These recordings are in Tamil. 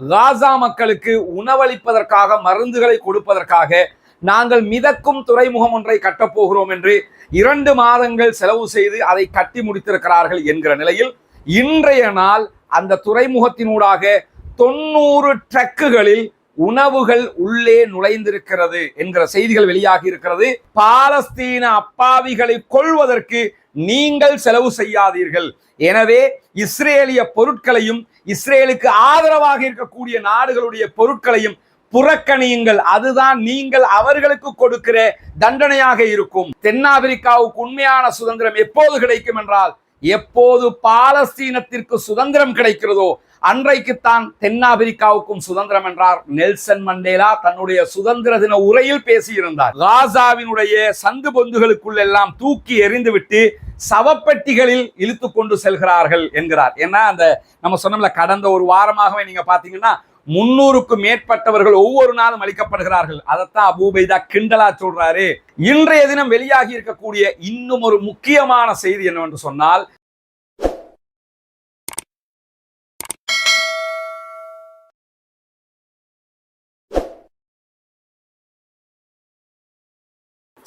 காசா மக்களுக்கு உணவளிப்பதற்காக மருந்துகளை கொடுப்பதற்காக நாங்கள் மிதக்கும் துறைமுகம் ஒன்றை கட்டப்போகிறோம் என்று இரண்டு மாதங்கள் செலவு செய்து அதை கட்டி முடித்திருக்கிறார்கள் என்கிற நிலையில் இன்றைய நாள் அந்த துறைமுகத்தினூடாக தொண்ணூறு ட்ரக்குகளில் உணவுகள் உள்ளே நுழைந்திருக்கிறது என்கிற செய்திகள் வெளியாகி இருக்கிறது. பாலஸ்தீன அப்பாவிகளை கொள்வதற்கு நீங்கள் செலவு செய்யாதீர்கள். எனவே இஸ்ரேலிய பொருட்களையும் இஸ்ரேலுக்கு ஆதரவாக இருக்கக்கூடிய நாடுகளுடைய பொருட்களையும் புறக்கணியுங்கள். அதுதான் நீங்கள் அவர்களுக்கு கொடுக்கிற தண்டனையாக இருக்கும். தென்னாப்பிரிக்காவுக்கு உண்மையான சுதந்திரம் எப்போது கிடைக்கும் என்றால் எப்போது பாலஸ்தீனத்திற்கு சுதந்திரம் கிடைக்கிறதோ அன்றைக்குத்தான் தென்னாப்பிரிக்காவுக்கும் சுதந்திரம் என்றார். நெல்சன் மண்டேலா தன்னுடைய சுதந்திர தின உரையில் பேசியிருந்தார். காசாவினுடைய சந்து பொந்துகளுக்குள் எல்லாம் தூக்கி எறிந்துவிட்டு சவப்பெட்டிகளில் இழுத்து கொண்டு செல்கிறார்கள் என்கிறார். ஏன்னா அந்த நம்ம சொன்னோம்ல கடந்த ஒரு வாரமாகவே நீங்க பாத்தீங்கன்னா முன்னூறுக்கும் மேற்பட்டவர்கள் ஒவ்வொரு நாளும் அளிக்கப்படுகிறார்கள். அதைத்தான் அபூபைதா கிண்டலா சொல்றாரு. இன்றைய தினம் வெளியாகி இருக்கக்கூடிய இன்னும் ஒரு முக்கியமான செய்தி என்னவென்று சொன்னால்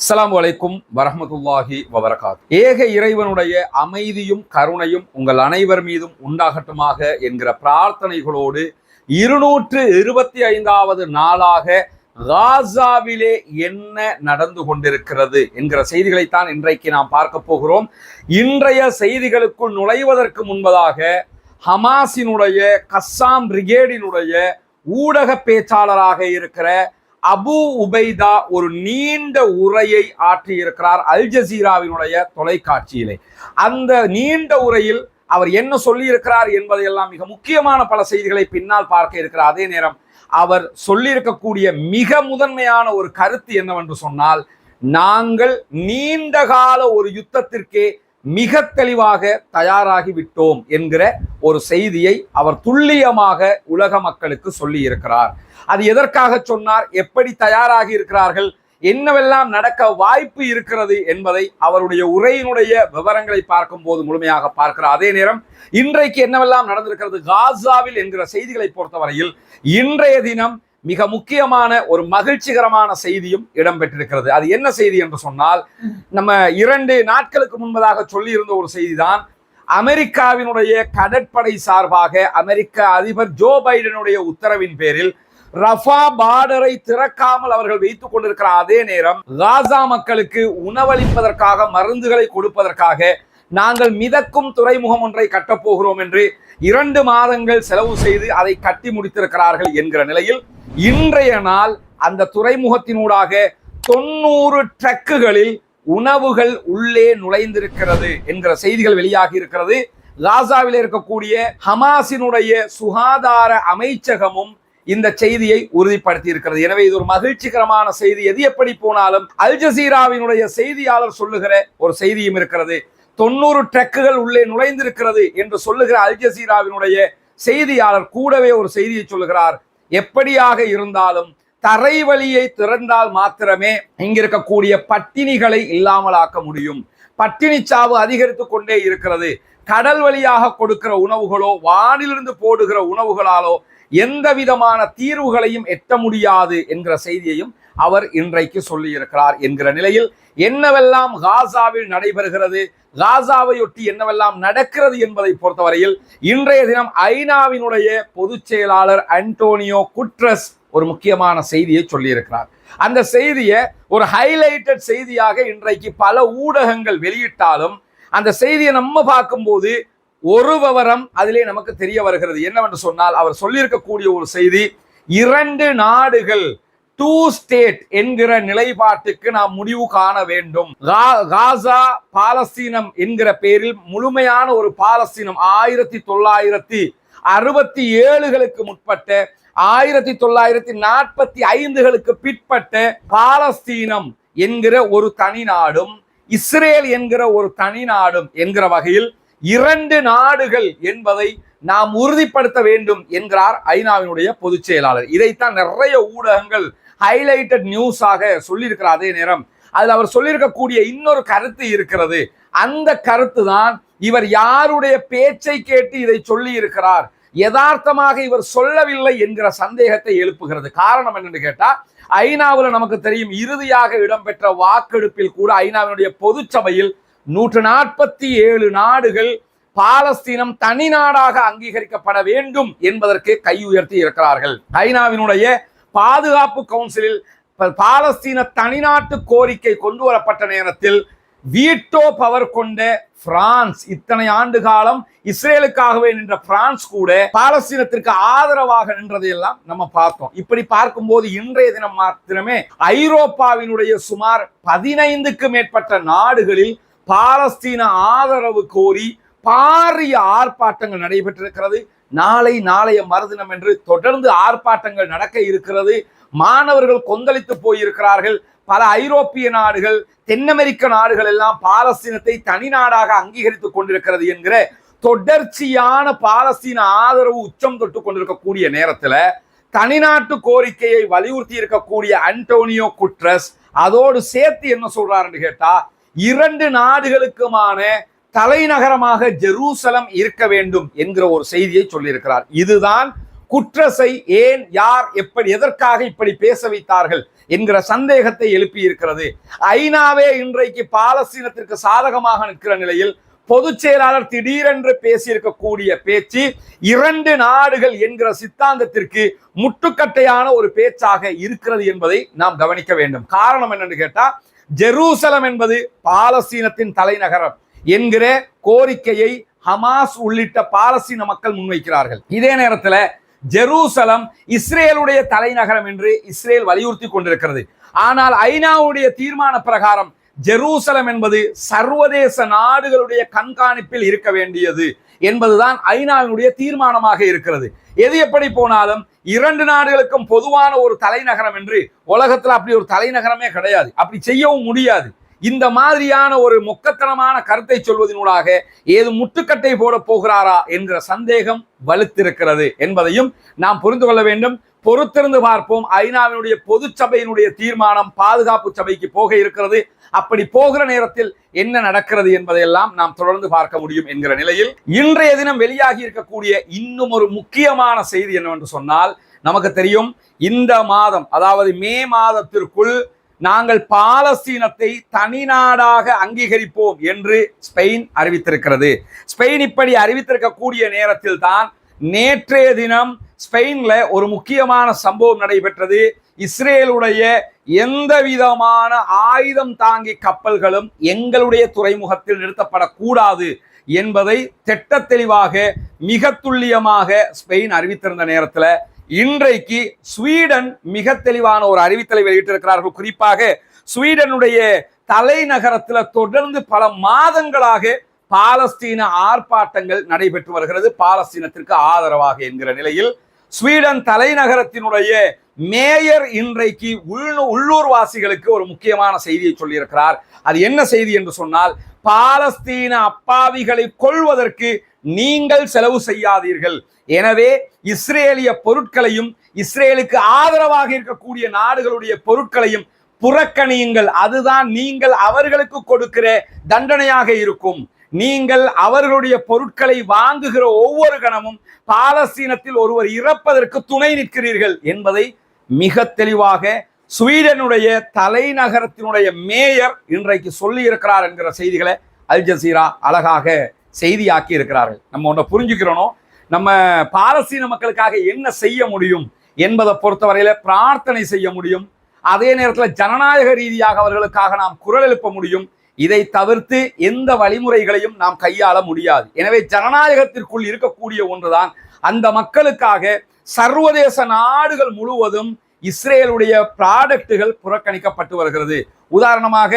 அஸ்லாம் வலைக்கும் வரமத்துல்லாஹி வபரகாத். ஏக இறைவனுடைய அமைதியும் கருணையும் உங்கள் அனைவர் மீதும் உண்டாகட்டுமாக என்கிற பிரார்த்தனைகளோடு இருநூற்று இருபத்தி ஐந்தாவது நாளாக காசாவிலே என்ன நடந்து கொண்டிருக்கிறது என்கிற செய்திகளைத்தான் இன்றைக்கு நாம் பார்க்க போகிறோம். இன்றைய செய்திகளுக்குள் நுழைவதற்கு முன்பதாக ஹமாஸினுடைய கஸ்ஸாம் பிரிகேடினுடைய ஊடக பேச்சாளராக இருக்கிற அபு உபைதா ஒரு நீண்ட உரையை ஆற்றியிருக்கிறார் அல் ஜசீராவினுடைய தொலைக்காட்சியிலே. அந்த நீண்ட உரையில் அவர் என்ன சொல்லியிருக்கிறார் என்பதையெல்லாம் மிக முக்கியமான பல செய்திகளை பின்னால் பார்க்க இருக்கிறார் அதே நேரம் அவர் சொல்லியிருக்கக்கூடிய மிக முதன்மையான ஒரு கருத்து என்னவென்று சொன்னால் நாங்கள் நீண்ட கால ஒரு யுத்தத்திற்கே மிக தெளிவாக தயாராகிவிட்டோம் என்கிற ஒரு செய்தியை அவர் துல்லியமாக உலக மக்களுக்கு சொல்லி இருக்கிறார் அது எதற்காக சொன்னார்? எப்படி தயாராகி இருக்கிறார்கள் என்னவெல்லாம் நடக்க வாய்ப்பு இருக்கிறது என்பதை அவருடைய உரையினுடைய விவரங்களை பார்க்கும் போது முழுமையாக பார்க்கிறார். அதே நேரம் இன்றைக்கு என்னவெல்லாம் நடந்திருக்கிறது? காசாவில் என்கிற செய்திகளை பொறுத்தவரையில் இன்றைய தினம் மிக முக்கியமான ஒரு மகிழ்ச்சிகரமான செய்தியும் இடம்பெற்றிருக்கிறது. அது என்ன செய்தி என்று சொன்னால் நம்ம இரண்டு நாட்களுக்கு முன்பதாக சொல்லியிருந்த ஒரு செய்திதான் அமெரிக்காவினுடைய கடற்படை சார்பாக அமெரிக்க அதிபர் ஜோ பைடனுடைய உத்தரவின் பேரில் ரஃபா பார்டரை திறக்காமல் அவர்கள் வைத்துக் கொண்டிருக்கிற அதே நேரம் காசா மக்களுக்கு உணவளிப்பதற்காக மருந்துகளை கொடுப்பதற்காக நாங்கள் மிதக்கும் துறைமுகம் ஒன்றை கட்டப்போகிறோம் என்று இரண்டு மாதங்கள் செலவு செய்து அதை கட்டி முடித்திருக்கிறார்கள் என்கிற நிலையில் இன்றைய நாள் அந்த துறைமுகத்தினூடாக தொண்ணூறு ட்ரக்குகளில் உணவுகள் உள்ளே நுழைந்திருக்கிறது என்கிற செய்திகள் வெளியாகி இருக்கிறது. காசாவில் இருக்கக்கூடிய ஹமாசினுடைய சுகாதார அமைச்சகமும் இந்த செய்தியை உறுதிப்படுத்தி இருக்கிறது எனவே இது ஒரு மகிழ்ச்சிகரமான செய்தி. எது எப்படி போனாலும் அல் ஜசீராவினுடைய செய்தியாளர் சொல்லுகிற ஒரு செய்தியும் இருக்கிறது. தொண்ணூறு ட்ரக்குகள் உள்ளே நுழைந்திருக்கிறது என்று சொல்லுகிற அல் ஜசீராவினுடைய செய்தியாளர் கூடவே ஒரு செய்தியை சொல்லுகிறார். எப்படியாக இருந்தாலும் தரை வழியை திறந்தால் மாத்திரமே இங்கிருக்கக்கூடிய பட்டினிகளை இல்லாமலாக்க முடியும். பட்டினி சாவு அதிகரித்து கொண்டே இருக்கிறது. கடல் வழியாக கொடுக்கிற உணவுகளோ வானிலிருந்து போடுகிற உணவுகளாலோ எந்த விதமான தீர்வுகளையும் எட்ட முடியாது என்கிற செய்தியையும் அவர் இன்றைக்கு சொல்லியிருக்கிறார் என்கிற நிலையில் என்னவெல்லாம் காசாவில் நடைபெறுகிறது? காசாவையொட்டி என்னவெல்லாம் நடக்கிறது என்பதை பொறுத்தவரையில் இன்றைய தினம் ஐநாவினுடைய பொதுச் செயலாளர் அன்டோனியோ குட்ரஸ் ஒரு முக்கியமான செய்தியை சொல்லியிருக்கிறார். அந்த செய்தியை ஒரு ஹைலைட்டட் செய்தியாக இன்றைக்கு பல ஊடகங்கள் வெளியிட்டாலும் அந்த செய்தியை நம்ம பார்க்கும்போது ஒரு விவரம் அதிலே நமக்கு தெரிய வருகிறது. என்னவென்று சொன்னால் அவர் சொல்லியிருக்கக்கூடிய ஒரு செய்தி இரண்டு நாடுகள் டூ ஸ்டேட் என்கிற நிலைப்பாட்டுக்கு நாம் முடிவு காண வேண்டும். காசா பாலஸ்தீனம் என்கிற பேரில் முழுமையான ஒரு பாலஸ்தீனம் ஆயிரத்தி தொள்ளாயிரத்தி அறுபத்தி ஏழுகளுக்கு முற்பட்ட ஆயிரத்தி தொள்ளாயிரத்தி நாற்பத்தி ஐந்துகளுக்கு பிற்பட்ட பாலஸ்தீனம் என்கிற ஒரு தனி நாடும் இஸ்ரேல் என்கிற ஒரு தனி நாடும் என்கிற வகையில் இரண்டு நாடுகள் என்பதை நாம் உறுதிப்படுத்த வேண்டும் என்கிறார் ஐநாவினுடைய பொதுச் செயலாளர். இதைத்தான் நிறைய ஊடகங்கள் ஹைலைட்டட் நியூஸாக சொல்லியிருக்கிறார் அதே நேரம். அதில் அவர் சொல்லியிருக்கக்கூடிய இன்னொரு கருத்து இருக்கிறது. அந்த கருத்து தான் இவர் யாருடைய பேச்சை கேட்டு இதை சொல்லி இருக்கிறார் யதார்த்தமாக இவர் சொல்லவில்லை என்கிற சந்தேகத்தை எழுப்புகிறது. காரணம் என்னன்னு கேட்டா ஐநாவில் நமக்கு தெரியும் இறுதியாக இடம்பெற்ற வாக்கெடுப்பில் கூட ஐநாவினுடைய பொதுச்சபையில் நூற்று நாற்பத்தி ஏழு நாடுகள் பாலஸ்தீனம் தனி நாடாக அங்கீகரிக்கப்பட வேண்டும் என்பதற்கு கை உயர்த்தி இருக்கிறார்கள். ஐநாவினுடைய பாதுகாப்பு கவுன்சிலில் பாலஸ்தீன தனிநாட்டு கோரிக்கை கொண்டு வரப்பட்ட நேரத்தில் வீட்டோ பவர் கொண்ட பிரான்ஸ் இத்தனை ஆண்டு காலம் இஸ்ரேலுக்காகவே நின்ற பிரான்ஸ் கூட பாலஸ்தீனத்திற்கு ஆதரவாக நின்றதையெல்லாம் நம்ம பார்த்தோம். இப்படி பார்க்கும்போது இன்றைய தினம் மாத்திரமே ஐரோப்பாவினுடைய சுமார் பதினைந்துக்கு மேற்பட்ட நாடுகளில் பாலஸ்தீன ஆதரவு கோரி பாரிய ஆர்ப்பாட்டங்கள் நடைபெற்றிருக்கிறது. நாளை நாளைய மறுதினம் என்று தொடர்ந்து ஆர்ப்பாட்டங்கள் நடக்க இருக்கிறது. மாணவர்கள் கொந்தளித்து போயிருக்கிறார்கள். பல ஐரோப்பிய நாடுகள் தென் அமெரிக்க நாடுகள் எல்லாம் பாலஸ்தீனத்தை தனி நாடாக அங்கீகரித்துக் கொண்டிருக்கிறது என்கிற தொடர்ச்சியான பாலஸ்தீன ஆதரவு உச்சம் தொட்டு கொண்டிருக்கக்கூடிய நேரத்தில் தனிநாட்டு கோரிக்கையை வலியுறுத்தி இருக்கக்கூடிய அன்டோனியோ குட்ரஸ் அதோடு சேர்த்து என்ன சொல்றாருன்னு கேட்டா இரண்டு நாடுகளுக்குமான தலைநகரமாக ஜெருசலம் இருக்க வேண்டும் என்கிற ஒரு செய்தியை சொல்லியிருக்கிறார். இதுதான் குற்றசை ஏன் யார் எப்படி எதற்காக இப்படி பேச வைத்தார்கள் என்கிற சந்தேகத்தை எழுப்பி இருக்கிறது ஐநாவே இன்றைக்கு பாலஸ்தீனத்திற்கு சாதகமாக நிற்கிற நிலையில் பொதுச் செயலாளர் திடீரென்று பேசியிருக்கக்கூடிய பேச்சு இரண்டு நாடுகள் என்கிற சித்தாந்தத்திற்கு முட்டுக்கட்டையான ஒரு பேச்சாக இருக்கிறது என்பதை நாம் கவனிக்க வேண்டும். காரணம் என்னன்னு கேட்டா ஜெருசலம் என்பது பாலஸ்தீனத்தின் தலைநகரம். என்கிற கோரிக்கையை ஹமாஸ் உள்ளிட்ட பாலஸ்தீன மக்கள் முன்வைக்கிறார்கள். இதே நேரத்தில் ஜெருசலம் இஸ்ரேலுடைய தலைநகரம் என்று இஸ்ரேல் வலியுறுத்தி கொண்டிருக்கிறது. ஆனால் ஐநாவுடைய தீர்மான பிரகாரம் ஜெருசலம் என்பது சர்வதேச நாடுகளுடைய கண்காணிப்பில் இருக்க வேண்டியது என்பதுதான் ஐநாவினுடைய தீர்மானமாக இருக்கிறது. எது எப்படி போனாலும் இரண்டு நாடுகளுக்கும் பொதுவான ஒரு தலைநகரம் என்று உலகத்தில் அப்படி ஒரு தலைநகரமே கிடையாது. அப்படி செய்யவும் முடியாது. இந்த மாதிரியான ஒரு மொக்கத்தனமான கருத்தை சொல்வதனூடாக ஏது முட்டுக்கட்டை போட போகிறாரா என்கிற சந்தேகம் வலுத்திருக்கிறது என்பதையும் நாம் புரிந்து கொள்ள வேண்டும். பொறுத்திருந்து பார்ப்போம். ஐநாவினுடைய பொது சபையினுடைய தீர்மானம் பாதுகாப்பு சபைக்கு போக இருக்கிறது. அப்படி போகிற நேரத்தில் என்ன நடக்கிறது என்பதையெல்லாம் நாம் தொடர்ந்து பார்க்க முடியும் என்கிற நிலையில் இன்றைய தினம் வெளியாகி இருக்கக்கூடிய இன்னும் ஒரு முக்கியமான செய்தி என்னவென்று சொன்னால் நமக்கு தெரியும் இந்த மாதம் அதாவது மே மாதத்திற்குள் நாங்கள் பாலஸ்தீனத்தை தனிநாடாக அங்கீகரிப்போம் என்று ஸ்பெயின் அறிவித்திருக்கிறது. ஸ்பெயின் இப்படி அறிவித்திருக்கக்கூடிய நேரத்தில் தான் நேற்றைய தினம் ஸ்பெயின்ல ஒரு முக்கியமான சம்பவம் நடைபெற்றது. இஸ்ரேலுடைய எந்த விதமான ஆயுதம் தாங்கி கப்பல்களும் எங்களுடைய துறைமுகத்தில் நிறுத்தப்படக்கூடாது என்பதை திட்ட தெளிவாக மிக துல்லியமாக ஸ்பெயின் அறிவித்திருந்த நேரத்தில் இன்றைக்கு ஸ்வீடன் மிக தெளிவான ஒரு அறிவித்தலை வெளியிட்டிருக்கிறார்கள். குறிப்பாக ஸ்வீடனுடைய தலைநகரத்தில் தொடர்ந்து பல மாதங்களாக பாலஸ்தீன ஆர்ப்பாட்டங்கள் நடைபெற்று வருகிறது. பாலஸ்தீனத்திற்கு ஆதரவாக என்கிற நிலையில் ஸ்வீடன் தலைநகரத்தினுடைய மேயர் இன்றைக்கு உள் உள்ளூர் வாசிகளுக்கு ஒரு முக்கியமான செய்தியை சொல்லியிருக்கிறார். அது என்ன செய்தி என்று சொன்னால் பாலஸ்தீன அப்பாவிகளை கொள்வதற்கு நீங்கள் செலவு செய்யாதீர்கள். எனவே இஸ்ரேலிய பொருட்களையும் இஸ்ரேலுக்கு ஆதரவாக இருக்கக்கூடிய நாடுகளுடைய பொருட்களையும் புறக்கணியுங்கள். அதுதான் நீங்கள் அவர்களுக்கு கொடுக்கிற தண்டனையாக இருக்கும். நீங்கள் அவர்களுடைய பொருட்களை வாங்குகிற ஒவ்வொரு கணமும் பாலஸ்தீனத்தில் ஒருவர் இறப்பதற்கு துணை நிற்கிறீர்கள் என்பதை மிக தெளிவாக ஸ்வீடனுடைய தலைநகரத்தினுடைய மேயர் இன்றைக்கு சொல்லி இருக்கிறார் என்கிற செய்திகளை அல் ஜசீரா அழகாக செய்தியாக்கி இருக்கிறார்கள். நம்ம ஒன்றை புரிஞ்சுக்கிறோம் நம்ம பாலஸ்தீன மக்களுக்காக என்ன செய்ய முடியும் என்பதை பொறுத்தவரையில பிரார்த்தனை செய்ய முடியும். அதே நேரத்தில் ஜனநாயக ரீதியாக அவர்களுக்காக நாம் குரல் எழுப்ப முடியும். இதை தவிர்த்து எந்த வழிமுறைகளையும் நாம் கையாள முடியாது. எனவே ஜனநாயகத்திற்குள் இருக்கக்கூடிய ஒன்றுதான். அந்த மக்களுக்காக சர்வதேச நாடுகள் முழுவதும் இஸ்ரேலுடைய ப்ராடக்ட்டுகள் புறக்கணிக்கப்பட்டு வருகிறது. உதாரணமாக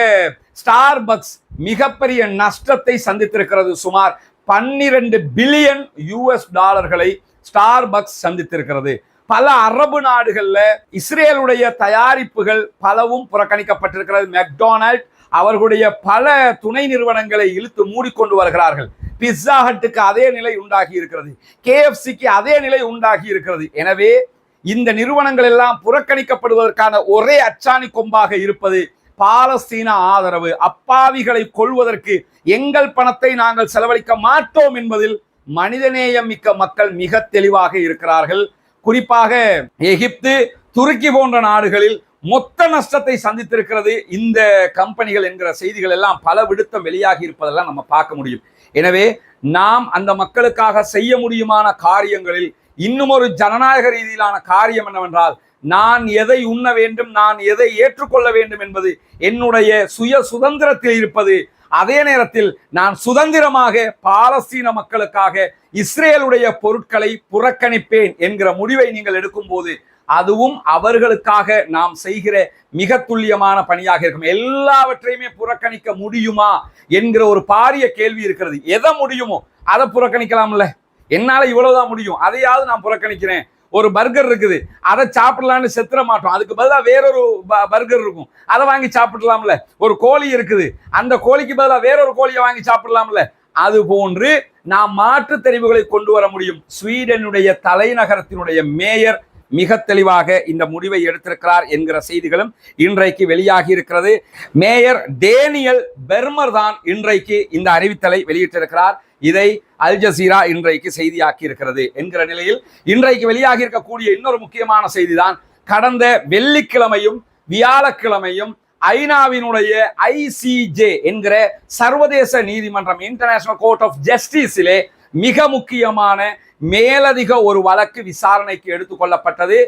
ஸ்டார்பக்ஸ் மிகப்பெரிய நஷ்டத்தை சந்தித்திருக்கிறது. சுமார் பன்னிரண்டு பில்லியன் யூஎஸ் டாலர்களை ஸ்டார்பக்ஸ் சந்தித்திருக்கிறது. பல அரபு நாடுகள்ல இஸ்ரேலுடைய தயாரிப்புகள் பலவும் புறக்கணிக்கப்பட்டிருக்கிறது. மெக்டொனால்ட் அவர்களுடைய பல துணை நிறுவனங்களை இழுத்து மூடிக்கொண்டு வருகிறார்கள். பிஸ்ஸா ஹட்டுக்கு அதே நிலை உண்டாகி இருக்கிறது. கேஎஃப்சிக்கு அதே நிலை உண்டாகி இருக்கிறது. எனவே இந்த நிறுவனங்கள் எல்லாம் புறக்கணிக்கப்படுவதற்கான ஒரே அச்சாணி கொம்பாக இருப்பது பாலஸ்தீன ஆதரவு அப்பாவிகளை கொள்வதற்கு எங்கள் பணத்தை நாங்கள் செலவழிக்க மாட்டோம் என்பதில் மனிதநேயம் மிக்க மக்கள் மிக தெளிவாக இருக்கிறார்கள். குறிப்பாக எகிப்து துருக்கி போன்ற நாடுகளில் மொத்த நஷ்டத்தை சந்தித்திருக்கிறது. இந்த கம்பெனிகள் என்கிற செய்திகள் எல்லாம் பல விடுத்தம் வெளியாகி இருப்பதெல்லாம் நம்ம பார்க்க முடியும். எனவே நாம் அந்த மக்களுக்காக செய்ய முடியுமான காரியங்களில் இன்னும் ஒரு ஜனநாயக ரீதியிலான காரியம் என்னவென்றால் நான் எதை உண்ண வேண்டும் நான் எதை ஏற்றுக்கொள்ள வேண்டும் என்பது என்னுடைய சுய சுதந்திரத்தில் இருப்பது. அதே நேரத்தில் நான் சுதந்திரமாக பாலஸ்தீன மக்களுக்காக இஸ்ரேலுடைய பொருட்களை புறக்கணிப்பேன் என்கிற முடிவை நீங்கள் எடுக்கும்போது அதுவும் அவர்களுக்காக நாம் செய்கிற மிக துல்லியமான பணியாக இருக்கும். எல்லாவற்றையுமே புறக்கணிக்க முடியுமா என்கிற ஒரு பாரிய கேள்வி இருக்கிறது. எதை முடியுமோ அதை புறக்கணிக்கலாம்ல. என்னால் இவ்வளவுதான் முடியும். அதையாவது நான் புறக்கணிக்கிறேன். ஒரு பர்கர் இருக்குது. அதை சாப்பிடலான்னு செத்துற மாட்டோம். அதுக்கு பதிலாக வேறொரு பர்கர் இருக்கும். அதை வாங்கி சாப்பிடலாம்ல. ஒரு கோழி இருக்குது. அந்த கோழிக்கு பதிலாக வேறொரு கோழியை வாங்கி சாப்பிடலாம்ல. அது போன்று நாம் மாற்று தெரிவுகளை கொண்டு வர முடியும். ஸ்வீடனுடைய தலைநகரத்தினுடைய மேயர் மிக தெளிவாக இந்த முடிவை எடுத்திருக்கிறார் என்கிற செய்திகளும் இன்றைக்கு வெளியாகி இருக்கிறது. மேயர் டேனியல் பெர்மர் தான் இன்றைக்கு இந்த அறிவித்தலை வெளியிட்டிருக்கிறார். இதை அல் ஜசீரா இன்றைக்கு செய்தியாக்கி இருக்கிறது என்கிற நிலையில் இன்றைக்கு வெளியாகி இருக்கக்கூடிய இன்னொரு முக்கியமான செய்திதான் கடந்த வெள்ளிக்கிழமையும் வியாழக்கிழமையும் ஐநாவினுடைய ஐசிஜே என்கிற சர்வதேச நீதிமன்றம் இன்டர்நேஷனல் கோர்ட் ஆஃப் ஜஸ்டிஸிலே மிக முக்கியமான மேலதிக ஒரு வழக்கு விசாரணைக்கு எடுத்துக்கொள்ளப்பட்டது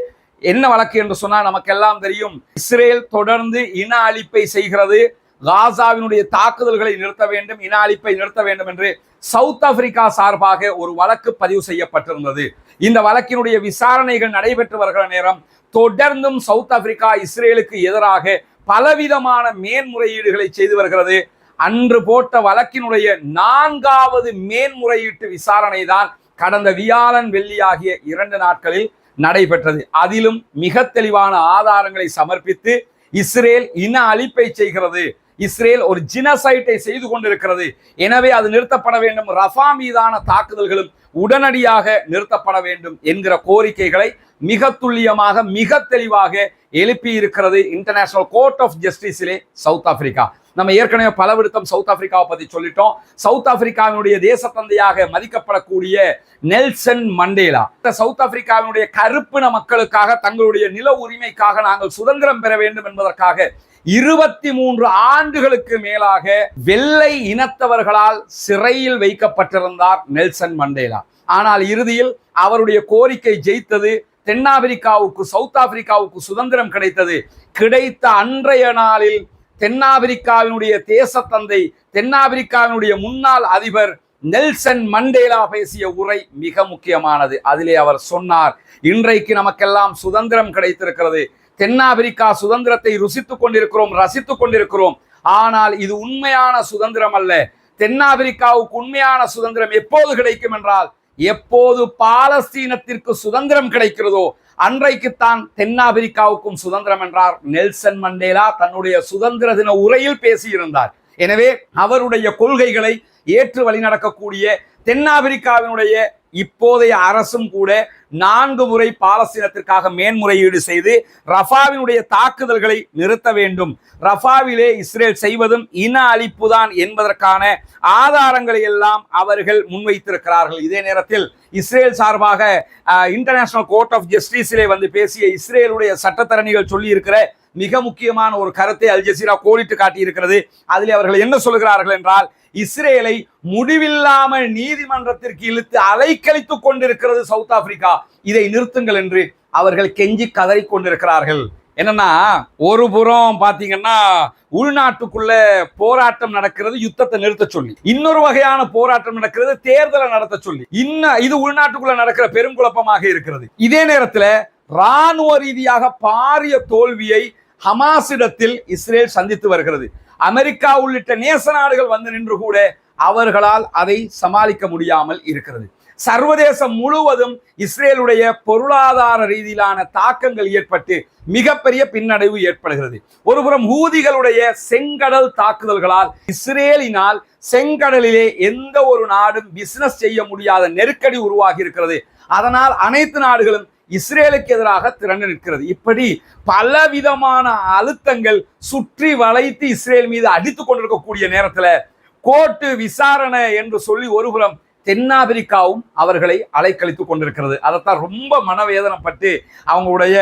என்ன வழக்கு என்று சொன்னால் நமக்கெல்லாம் தெரியும். இஸ்ரேல் தொடர்ந்து இன அழிப்பை செய்கிறது. காசாவினுடைய தாக்குதல்களை நிறுத்த வேண்டும் இன அழிப்பை நிறுத்த வேண்டும் என்று சவுத் ஆப்பிரிக்கா சார்பாக ஒரு வழக்கு பதிவு செய்யப்பட்டிருந்தது. இந்த வழக்கினுடைய விசாரணைகள் நடைபெற்று வருகிற நேரம் தொடர்ந்தும் சவுத் ஆப்பிரிக்கா இஸ்ரேலுக்கு எதிராக பலவிதமான மேன்முறையீடுகளை செய்து வருகிறது. அன்று போட்ட வழக்கினுடைய நான்காவது மேன்முறையீட்டு விசாரணை தான் கடந்த வியாழன் வெள்ளி ஆகிய இரண்டு நாட்களில் நடைபெற்றது. அதிலும் மிக தெளிவான ஆதாரங்களை சமர்ப்பித்து இஸ்ரேல் இன அழிப்பை செய்கிறது. இஸ்ரேல் ஒரு ஜினசைட்டை செய்து கொண்டிருக்கிறது. எனவே அது நிறுத்தப்பட வேண்டும். ரஃபா மீதான தாக்குதல்களும் உடனடியாக நிறுத்தப்பட வேண்டும் என்கிற கோரிக்கைகளை மிக துல்லியமாக மிக தெளிவாக எழுப்பி இருக்கிறது இன்டர்நேஷனல் கோர்ட் ஆஃப் ஜஸ்டிஸிலே சவுத் ஆப்பிரிக்கா நம்ம ஏற்கனவே பல விடுத்தம் சவுத் ஆப்பிரிக்காவை பத்தி சொல்லிட்டோம். சவுத் ஆப்பிரிக்காவினுடைய தேச தந்தையாக மதிக்கப்படக்கூடிய நெல்சன் மண்டேலா. சவுத் ஆப்பிரிக்காவினுடைய கருப்பின மக்களுக்காக தங்களுடைய நில உரிமைக்காக நாங்கள் சுதந்திரம் பெற வேண்டும் என்பதற்காக இருபத்தி மூன்று ஆண்டுகளுக்கு மேலாக வெள்ளை இனத்தவர்களால் சிறையில் வைக்கப்பட்டிருந்தார் நெல்சன் மண்டேலா. ஆனால் இறுதியில் அவருடைய கோரிக்கை ஜெயித்தது தென்னாப்பிரிக்காவுக்கு சவுத் ஆப்பிரிக்காவுக்கு சுதந்திரம் கிடைத்தது. கிடைத்த அன்றைய நாளில் தென்னாப்பிரிக்காவினுடைய தேசத்தந்தை தென்னாப்பிரிக்காவினுடைய முன்னாள் அதிபர் நெல்சன் மண்டேலா பேசிய உரை மிக முக்கியமானது. அதிலே அவர் சொன்னார் இன்றைக்கு நமக்கெல்லாம் சுதந்திரம் கிடைத்திருக்கிறது. தென்னாப்பிரிக்கா சுதந்திரத்தை ருசித்துக் கொண்டிருக்கிறோம் ரசித்துக் கொண்டிருக்கிறோம். ஆனால் இது உண்மையான சுதந்திரம் அல்ல. தென்னாப்பிரிக்காவுக்கு உண்மையான சுதந்திரம் எப்போது கிடைக்கும் என்றால் எப்போது பாலஸ்தீனத்திற்கு சுதந்திரம் கிடைக்கிறதோ அன்றைக்குத்தான் தென்னாப்பிரிக்காவுக்கும் சுதந்திரம் என்றார் நெல்சன் மண்டேலா. தன்னுடைய சுதந்திர தின உரையில் பேசியிருந்தார். எனவே அவருடைய கொள்கைகளை ஏற்று வழிநடக்கக்கூடிய தென்னாப்பிரிக்காவினுடைய இப்போதைய அரசும் கூட நான்கு முறை பாலஸ்தீனத்திற்காக மேன்முறையீடு செய்து ரஃபாவினுடைய தாக்குதல்களை நிறுத்த வேண்டும். ரஃபாவிலே இஸ்ரேல் செய்வதும் இன அழிப்புதான் என்பதற்கான ஆதாரங்களை எல்லாம் அவர்கள் முன்வைத்திருக்கிறார்கள். இதே நேரத்தில் இஸ்ரேல் சார்பாக இன்டர்நேஷனல் கோர்ட் ஆஃப் ஜஸ்டிஸிலே வந்து பேசிய இஸ்ரேலுடைய சட்டத்தரணிகள் சொல்லி இருக்கிற மிக முக்கியமான ஒரு கருத்தை அல் ஜசீரா கோடிட்டு காட்டியிருக்கிறது. அதில் அவர்கள் என்ன சொல்கிறார்கள் என்றால் இஸ்ரேலை முடிவில்லாமல் நீதிமன்றத்திற்கு இழுத்து அலைக்கழித்துக் கொண்டிருக்கிறது சவுத் ஆப்பிரிக்கா. இதை நிறுத்துங்கள் என்று அவர்கள் கெஞ்சி கதறி கொண்டிருக்கிறார்கள். என்னன்னா ஒரு புறம் பாத்தீங்கன்னா உள்நாட்டுக்குள்ள போராட்டம் நடக்கிறது யுத்தத்தை நிறுத்த சொல்லி. இன்னொரு வகையான போராட்டம் நடக்கிறது தேர்தலை நடத்த சொல்லி. இன்னும் இது உள்நாட்டுக்குள்ள நடக்கிற பெருங்குழப்பமாக இருக்கிறது. இதே நேரத்துல ராணுவ ரீதியாக பாரிய தோல்வியை ஹமாஸிடத்தில் இஸ்ரேல் சந்தித்து வருகிறது. அமெரிக்கா உள்ளிட்ட நேச நாடுகள் வந்து நின்று கூட அவர்களால் அதை சமாளிக்க முடியாமல் இருக்கிறது. சர்வதேசம் முழுவதும் இஸ்ரேலுடைய பொருளாதார ரீதியிலான தாக்கங்கள் ஏற்பட்டு மிகப்பெரிய பின்னடைவு ஏற்படுகிறது. ஒருபுறம் ஊதிகளுடைய செங்கடல் தாக்குதல்களால் இஸ்ரேலினால் செங்கடலிலே எந்த ஒரு நாடும் பிசினஸ் செய்ய முடியாத நெருக்கடி உருவாகி இருக்கிறது. அதனால் அனைத்து நாடுகளும் இஸ்ரேலுக்கு எதிராக திரண்டு நிற்கிறது. இப்படி பலவிதமான அழுத்தங்கள் சுற்றி வளைத்து இஸ்ரேல் மீது அடித்துக் கொண்டிருக்கக்கூடிய நேரத்தில் கோர்ட்டு விசாரணை என்று சொல்லி ஒருபுறம் தென்னாப்பிரிக்காவும் அவர்களை அலைக்கழித்துக் கொண்டிருக்கிறது. அதைத்தான் ரொம்ப மனவேதனைப்பட்டு அவங்களுடைய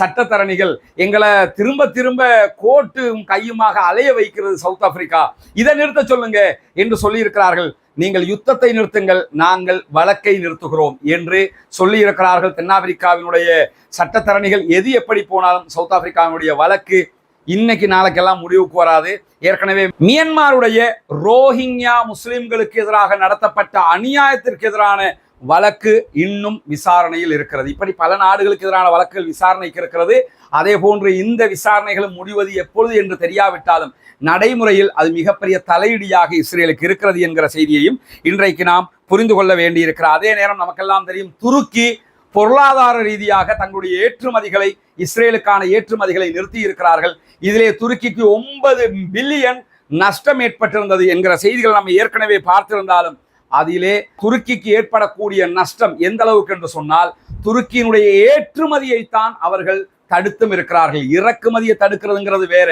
சட்டத்தரணிகள் எங்களை திரும்ப திரும்ப கோட்டும் கையுமாக அலைய வைக்கிறது சவுத் ஆப்பிரிக்கா. இதை நிறுத்த சொல்லுங்க என்று சொல்லியிருக்கிறார்கள். நீங்கள் யுத்தத்தை நிறுத்துங்கள் நாங்கள் வழக்கை நிறுத்துகிறோம் என்று சொல்லியிருக்கிறார்கள் தென்னாப்பிரிக்காவினுடைய சட்டத்தரணிகள். எது எப்படி போனாலும் சவுத் ஆப்பிரிக்காவினுடைய வழக்கு இன்னைக்கு நாளைக்கெல்லாம் முடிவுக்கு வராது. ஏற்கனவே மியன்மாருடைய ரோஹிங்யா முஸ்லிம்களுக்கு எதிராக நடத்தப்பட்ட அநியாயத்திற்கு எதிரான வழக்கு இன்னும் விசாரணையில் இருக்கிறது. இப்படி பல நாடுகளுக்கு எதிரான வழக்குகள் விசாரணைக்கு இருக்கிறது. அதே போன்று இந்த விசாரணைகளும் முடிவது எப்பொழுது என்று தெரியாவிட்டாலும் நடைமுறையில் அது மிகப்பெரிய தலையீடியாக இஸ்ரேலுக்கு இருக்கிறது என்கிற செய்தியையும் இன்றைக்கு நாம் புரிந்து கொள்ள வேண்டியிருக்கிற அதே நேரம் நமக்கெல்லாம் தெரியும் துருக்கி பொருளாதார ரீதியாக தங்களுடைய ஏற்றுமதிகளை இஸ்ரேலுக்கான ஏற்றுமதிகளை நிறுத்தி இருக்கிறார்கள் இதிலே துருக்கிக்கு ஒன்பது பில்லியன் நஷ்டம் ஏற்பட்டிருந்தது என்கிற செய்திகள் நம்ம ஏற்கனவே பார்த்திருந்தாலும் அதிலே துருக்கிக்கு ஏற்படக்கூடிய நஷ்டம் எந்த அளவுக்கு என்று சொன்னால் துருக்கியினுடைய ஏற்றுமதியைத்தான் அவர்கள் தடுத்தும் இருக்கிறார்கள். இறக்குமதியை தடுக்கிறதுங்கிறது வேற.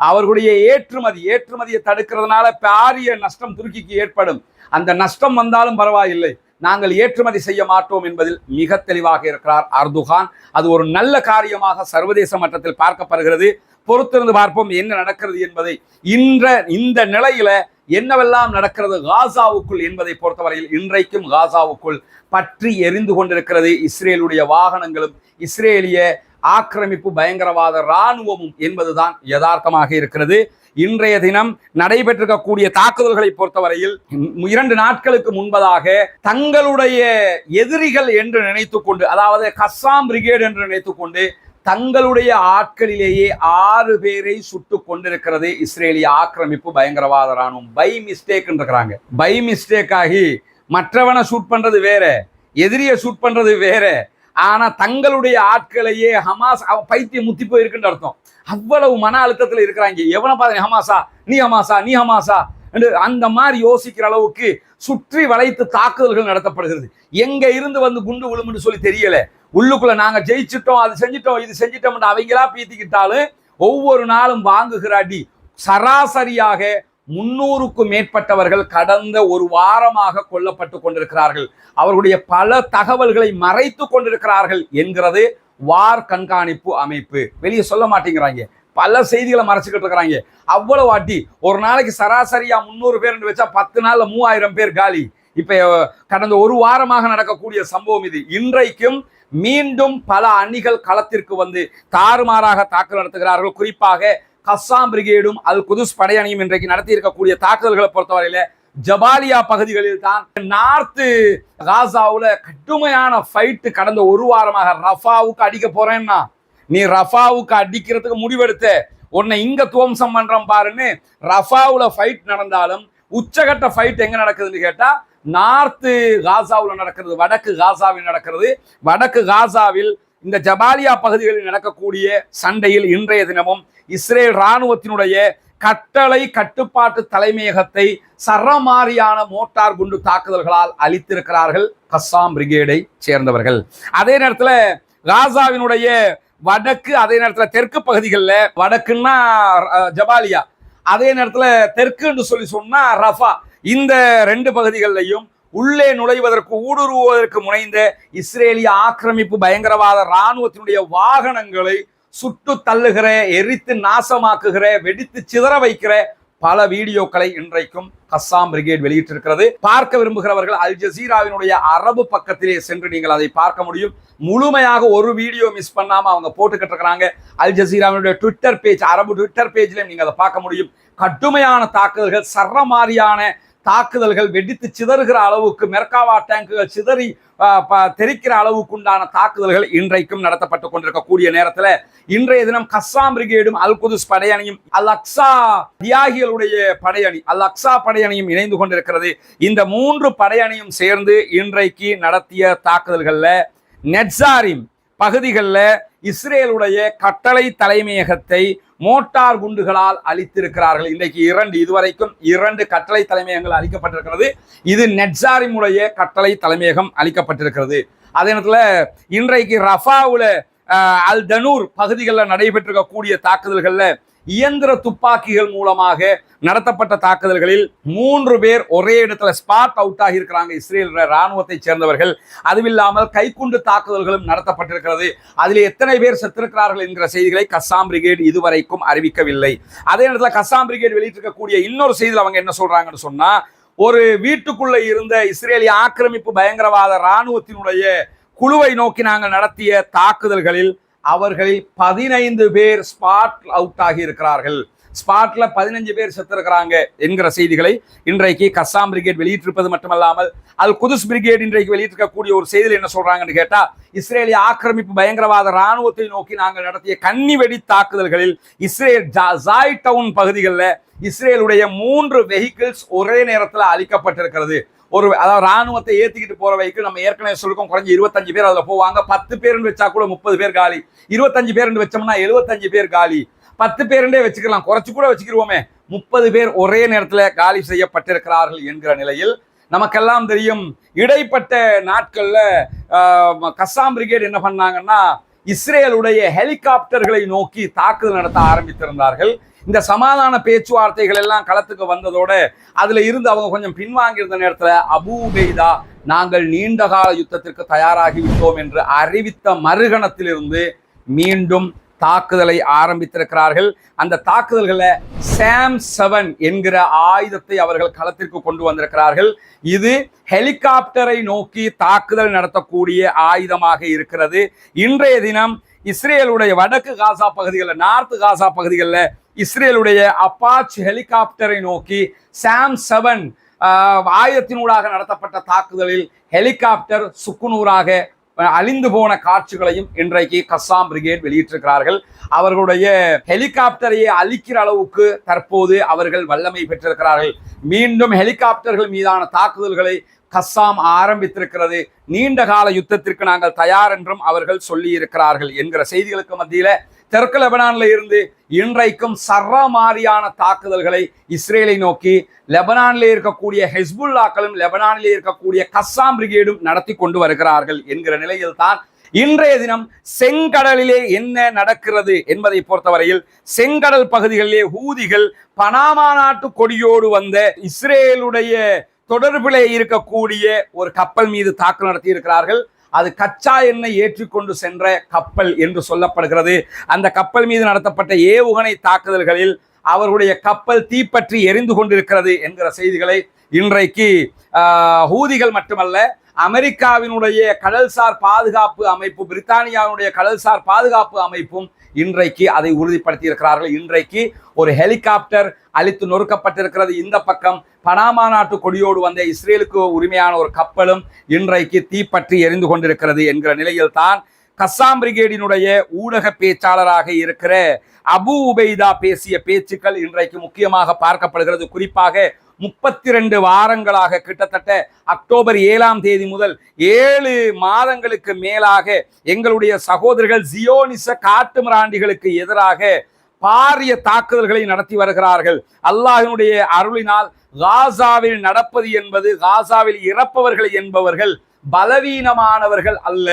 அவர்களுடைய ஏற்றுமதி ஏற்றுமதியை தடுக்கிறதுனால பாரிய நஷ்டம் துருக்கிக்கு ஏற்படும். அந்த நஷ்டம் வந்தாலும் பரவாயில்லை. நாங்கள் ஏற்றுமதி செய்ய மாட்டோம் என்பதில் மிக தெளிவாக இருக்கிறார் அர்துகான். அது ஒரு நல்ல காரியமாக சர்வதேச மட்டத்தில் பார்க்கப்படுகிறது. பொறுத்திருந்து பார்ப்போம் என்ன நடக்கிறது என்பதை. இன்ற இந்த நிலையில என்னவெல்லாம் நடக்கிறது காசாவுக்குள் என்பதை பொறுத்தவரையில் இன்றைக்கும் காசாவுக்குள் பற்றி எரிந்து கொண்டிருக்கிறது இஸ்ரேலுடைய வாகனங்களும் இஸ்ரேலிய ஆக்கிரமிப்பு பயங்கரவாத இராணுவமும் என்பதுதான் யதார்த்தமாக இருக்கிறது. இன்றைய தினம் நடைபெற்றிருக்கக்கூடிய தாக்குதல்களை பொறுத்தவரையில் இரண்டு நாட்களுக்கு முன்பதாக தங்களுடைய எதிரிகள் என்று நினைத்து கொண்டு அதாவது கஸ்ஸாம் பிரிகேட் என்று நினைத்து கொண்டு தங்களுடைய ஆட்களிலேயே ஆறு பேரை சுட்டு கொண்டிருக்கிறது இஸ்ரேலிய ஆக்கிரமிப்பு பயங்கரவாத ராணுவம் பை மிஸ்டேக் இருக்கிறாங்க பை மிஸ்டேக் ஆகி மற்றவனை ஷூட் பண்றது வேற எதிரியை ஷூட் பண்றது வேற ஆனா தங்களுடைய ஆட்களையே ஹமாஸ் அவ- பைத்தியம் முத்தி போயிருக்குன்னு அர்த்தம். அவ்வளவு மன அழுத்தத்துல இருக்கிறாங்க. எவனை பார்த்து ஹமாசா நீ ஹமாசா நீ ஹமாசா அந்த மாதிரி யோசிக்கிற அளவுக்கு சுற்றி வளைத்து தாக்குதல்கள் நடத்தப்படுகிறது. எங்க இருந்து வந்து குண்டு விழுமுன்னு சொல்லி தெரியல. உள்ளுக்குள்ள நாங்க ஜெயிச்சிட்டோம் அது செஞ்சிட்டோம் இது செஞ்சிட்டோம் அவங்களா பீத்திக்கிட்டாலும் ஒவ்வொரு நாளும் வாங்குகிற அடி சராசரியாக முன்னூறுக்கும் மேற்பட்டவர்கள் கடந்த ஒரு வாரமாக கொல்லப்பட்டு கொண்டிருக்கிறார்கள். அவர்களுடைய பல தகவல்களை மறைத்து கொண்டிருக்கிறார்கள் என்கிறது வார் கண்காணிப்பு அமைப்பு. வெளியே சொல்ல மாட்டேங்கிறாங்க. பல செய்திகளை மறைச்சிக்கிட்டு இருக்கிறாங்க. அவ்வளவு வாட்டி ஒரு நாளைக்கு சராசரியா முந்நூறு பேர் வச்சா பத்து நாள்ல மூவாயிரம் பேர் காலி. இப்ப கடந்த ஒரு வாரமாக நடக்கக்கூடிய சம்பவம் இது. இன்றைக்கும் மீண்டும் பல அணிகள் களத்திற்கு வந்து தாறுமாறாக தாக்கல் நடத்துகிறார்கள். குறிப்பாக கஸ்ஸாம் பிரிகேடும் அல் குதுஸ் படையணியும் இன்றைக்கு நடத்தி இருக்கக்கூடிய தாக்குதல்களை பொறுத்தவரையில ஜபாலியா பகுதிகளில் தான் நார்த்து காசாவுல கடுமையான ஃபைட்டு கடந்த ஒரு வாரமாக ரஃபாவுக்கு அடிக்க போறேன்னா நீ ரஃபாவுக்கு அடிக்கிறதுக்கு முடிவெடுத்த உன்னை இங்க துவம்சம் பண்றோம் பாருன்னு ரஃபாவுல ஃபைட் நடந்தாலும் உச்சகட்ட ஃபைட் எங்க நடக்குதுன்னு கேட்டா நார்த்து காசாவில் நடக்கிறது வடக்கு காசாவில் நடக்கிறது. வடக்கு காசாவில் இந்த ஜபாலியா பகுதிகளில் நடக்கக்கூடிய சண்டையில் இன்றைய தினமும் இஸ்ரேல் இராணுவத்தினுடைய கட்டளை கட்டுப்பாட்டு தலைமையகத்தை சரமாரியான மோட்டார் குண்டு தாக்குதல்களால் அளித்திருக்கிறார்கள் கஸ்ஸாம் பிரிகேடை சேர்ந்தவர்கள். அதே நேரத்தில் காசாவினுடைய வடக்கு அதே நேரத்தில் தெற்கு பகுதிகளில் வடக்குன்னா ஜபாலியா. அதே நேரத்தில் தெற்குன்னு சொல்லி சொன்னா ரஃபா. இந்த ரெண்டு பகுதிகளிலையும் உள்ளே நுழைவதற்கு ஊடுருவுவதற்கு முனைந்த இஸ்ரேலிய ஆக்கிரமிப்பு பயங்கரவாத இராணுவத்தினுடைய வாகனங்களை சுட்டு தள்ளுகிற எரித்து நாசமாக்குகிற வெடித்து சிதற வைக்கிற பல வீடியோக்களை இன்றைக்கும் கஸ்ஸாம் பிரிகேட் வெளியிட்டிருக்கிறது. பார்க்க விரும்புகிறவர்கள் அல் ஜசீராவினுடைய அரபு பக்கத்திலே சென்று நீங்கள் அதை பார்க்க முடியும். முழுமையாக ஒரு வீடியோ மிஸ் பண்ணாமல் அவங்க போட்டுக்கிட்டு இருக்கிறாங்க. அல் ஜசீராவினுடைய ட்விட்டர் பேஜ் அரபு ட்விட்டர் பேஜ்லயும் நீங்கள் அதை பார்க்க முடியும். கடுமையான தாக்குதல்கள் மாதிரியான தாக்குதல்கள் வெடித்து சிதறுகிற அளவுக்கு மெர்காவா டேங்குகள் சிதறி தெரிக்கிற ப- தெறிக்கிற அளவுக்கு உண்டான தாக்குதல்கள் இன்றைக்கும் நடத்தப்பட்டு கொண்டிருக்கக்கூடிய நேரத்தில் இன்றைய தினம் கஸ்ஸாம் பிரிகேடும் அல் குதுஸ் படையணியும் அல் அக்ஸா தியாகிகளுடைய படையணி அல் அக்ஸா படையணியும் இணைந்து கொண்டிருக்கிறது. இந்த மூன்று படையணியும் சேர்ந்து இன்றைக்கு நடத்திய தாக்குதல்களில் நெட்சாரிம் பகுதிகளில் இஸ்ரேலுடைய கட்டளை தலைமையகத்தை மோட்டார் குண்டுகளால் அழித்திருக்கிறார்கள். இன்றைக்கு இரண்டு இதுவரைக்கும் இரண்டு கட்டளை தலைமையகங்கள் அழிக்கப்பட்டிருக்கிறது. இது நெட்சாரிமுடைய கட்டளை தலைமையகம் அளிக்கப்பட்டிருக்கிறது அதே நேரத்தில் இன்றைக்கு ரஃபாவுல அல் தனூர் பகுதிகளில் நடைபெற்றிருக்கக்கூடிய தாக்குதல்களில் இயந்திர துப்பாக்கிகள் மூலமாக நடத்தப்பட்ட தாக்குதல்களில் மூன்று பேர் ஒரே இடத்துல ஸ்பாட் அவுட் ஆகி இருக்கிறாங்க இஸ்ரேல் ராணுவத்தை சேர்ந்தவர்கள். அதுவில்லாமல் கைக்குண்டு தாக்குதல்களும் நடத்தப்பட்டிருக்கிறது. அதில் எத்தனை பேர் செத்திருக்கிறார்கள் என்கிற செய்திகளை கசாம் பிரிகேட் இதுவரைக்கும் அறிவிக்கவில்லை. அதே நேரத்தில் கசாம் பிரிகேட் வெளியிட்டிருக்கக்கூடிய இன்னொரு செய்தியில் அவங்க என்ன சொல்றாங்கன்னு சொன்னா ஒரு வீட்டுக்குள்ள இருந்த இஸ்ரேலிய ஆக்கிரமிப்பு பயங்கரவாத இராணுவத்தினுடைய குழுவை நோக்கி நாங்கள் நடத்திய தாக்குதல்களில் அவர்களில் பதினைந்து பேர் ஸ்பாட் அவுட் ஆகி இருக்கிறார்கள் ஸ்பாட்ல பதினஞ்சு பேர் செத்திருக்கிறாங்க என்கிற செய்திகளை இன்றைக்கு கஸ்ஸாம் பிரிகேட் வெளியிட்டிருப்பது மட்டுமல்லாமல் அல் குதுஸ் பிரிகேட் இன்றைக்கு வெளியிட்டிருக்கக்கூடிய ஒரு செய்தியில் என்ன சொல்றாங்கன்னு கேட்டா இஸ்ரேலிய ஆக்கிரமிப்பு பயங்கரவாத ராணுவத்தை நோக்கி நாங்கள் நடத்திய கன்னி வெடி தாக்குதல்களில் இஸ்ரேல் ஜாய் டவுன் பகுதிகளில் இஸ்ரேலுடைய மூன்று வெஹிக்கிள்ஸ் ஒரே நேரத்தில் அழிக்கப்பட்டிருக்கிறது. ஒரு அதாவது ராணுவத்தை ஏற்றிக்கிட்டு போகிற வைக்கு நம்ம ஏற்கனவே சொல்லிருக்கோம் குறைஞ்சி இருபத்தஞ்சு பேர் அதில் போவாங்க. பத்து பேர்னு வச்சா கூட முப்பது பேர் காலி. இருபத்தஞ்சு பேர்னு வச்சோம்னா எழுபத்தஞ்சு பேர் காலி. பத்து பேருண்டே வச்சுக்கலாம். குறைச்சி கூட வச்சுக்கிருவோமே. முப்பது பேர் ஒரே நேரத்தில் காலி செய்யப்பட்டிருக்கிறார்கள் என்கிற நிலையில் நமக்கெல்லாம் தெரியும் இடைப்பட்ட நாட்களில் ஆஹ், கஸ்ஸாம் பிரிகேட் என்ன பண்ணாங்கன்னா இஸ்ரேலுடைய ஹெலிகாப்டர்களை நோக்கி தாக்குதல் நடத்த ஆரம்பித்திருந்தார்கள். இந்த சமாதான பேச்சுவார்த்தைகள் எல்லாம் களத்துக்கு வந்ததோடு அதில் இருந்து அவங்க கொஞ்சம் பின்வாங்கி இருந்த அபூபெய்தா அபூ நாங்கள் நீண்டகால யுத்தத்திற்கு தயாராகி விட்டோம் என்று அறிவித்த மறுகணத்திலிருந்து மீண்டும் தாக்குதலை ஆரம்பித்திருக்கிறார்கள். அந்த தாக்குதல்களை சாம் செவன் என்கிற ஆயுதத்தை அவர்கள் களத்திற்கு கொண்டு வந்திருக்கிறார்கள். இது ஹெலிகாப்டரை நோக்கி தாக்குதல் நடத்தக்கூடிய ஆயுதமாக இருக்கிறது. இன்றைய தினம் இஸ்ரேலுடைய வடக்கு காசா பகுதிகளில் நார்த்து காசா பகுதிகளில் இஸ்ரேலுடைய அப்பாச் ஹெலிகாப்டரை நோக்கி சாம் செவன் ஆயிரத்தினூடாக நடத்தப்பட்ட தாக்குதலில் ஹெலிகாப்டர் சுக்குநூறாக அழிந்து போன காட்சிகளையும் இன்றைக்கு கஸ்ஸாம் பிரிகேட் வெளியிட்டிருக்கிறார்கள். அவர்களுடைய ஹெலிகாப்டரையே அழிக்கிற அளவுக்கு தற்போது அவர்கள் வல்லமை பெற்றிருக்கிறார்கள். மீண்டும் ஹெலிகாப்டர்கள் மீதான தாக்குதல்களை கஸ்ஸாம் ஆரம்பித்திருக்கிறது. நீண்ட கால யுத்தத்திற்கு நாங்கள் தயார் என்றும் அவர்கள் சொல்லி இருக்கிறார்கள் என்கிற செய்திகளுக்கு மத்தியில தெற்கு லெபனான்ல இருந்து இன்றைக்கும் சர்வமாரியான தாக்குதல்களை இஸ்ரேலை நோக்கி லெபனானிலே இருக்கக்கூடிய ஹெஸ்புல்லாக்களும் லெபனானிலே இருக்கக்கூடிய கஸ்ஸாம் பிரிகேடும் நடத்தி கொண்டு வருகிறார்கள் என்கிற நிலையில்தான் இன்றைய தினம் செங்கடலிலே என்ன நடக்கிறது என்பதை பொறுத்தவரையில் செங்கடல் பகுதிகளிலே ஹூதிகள் பனாமா நாட்டு கொடியோடு வந்த இஸ்ரேலுடைய தொடர்பிலே இருக்கக்கூடிய ஒரு கப்பல் மீது தாக்குதல் நடத்தி இருக்கிறார்கள் அது கச்சா எண்ணெய் ஏற்றிக்கொண்டு சென்ற கப்பல் என்று சொல்லப்படுகிறது. அந்த கப்பல் மீது நடத்தப்பட்ட ஏவுகணை தாக்குதல்களில் அவர்களுடைய கப்பல் தீப்பற்றி எரிந்து கொண்டிருக்கிறது என்கிற செய்திகளை இன்றைக்கு ஹூதிகள் மட்டுமல்ல அமெரிக்காவினுடைய கடல்சார் பாதுகாப்பு அமைப்பு பிரித்தானியாவினுடைய கடல்சார் பாதுகாப்பு அமைப்பும் இன்றைக்கு அதை உறுதிப்படுத்தி இருக்கிறார்கள் இன்றைக்கு ஒரு ஹெலிகாப்டர் அழித்து நொறுக்கப்பட்டிருக்கிறது. இந்த பக்கம் பனாமா நாட்டு கொடியோடு வந்த இஸ்ரேலுக்கு உரிமையான ஒரு கப்பலும் இன்றைக்கு தீப்பற்றி எரிந்து கொண்டிருக்கிறது என்கிற நிலையில் தான் கஸ்ஸாம் பிரிகேடினுடைய ஊடக பேச்சாளராக இருக்கிற அபு உபைதா பேசிய பேச்சுக்கள் இன்றைக்கு முக்கியமாக பார்க்கப்படுகிறது. குறிப்பாக முப்பத்தி ரெண்டு வாரங்களாக கிட்டத்தட்ட அக்டோபர் ஏழாம் தேதி முதல் ஏழு மாதங்களுக்கு மேலாக எங்களுடைய சகோதரர்கள் ஜியோனிச காட்டுமிராண்டிகளுக்கு எதிராக பாரிய தாக்குதல்களை நடத்தி வருகிறார்கள். அல்லாஹினுடைய அருளினால் காசாவில் நடப்பது என்பது காசாவில் இறப்பவர்கள் என்பவர்கள் பலவீனமானவர்கள் அல்ல.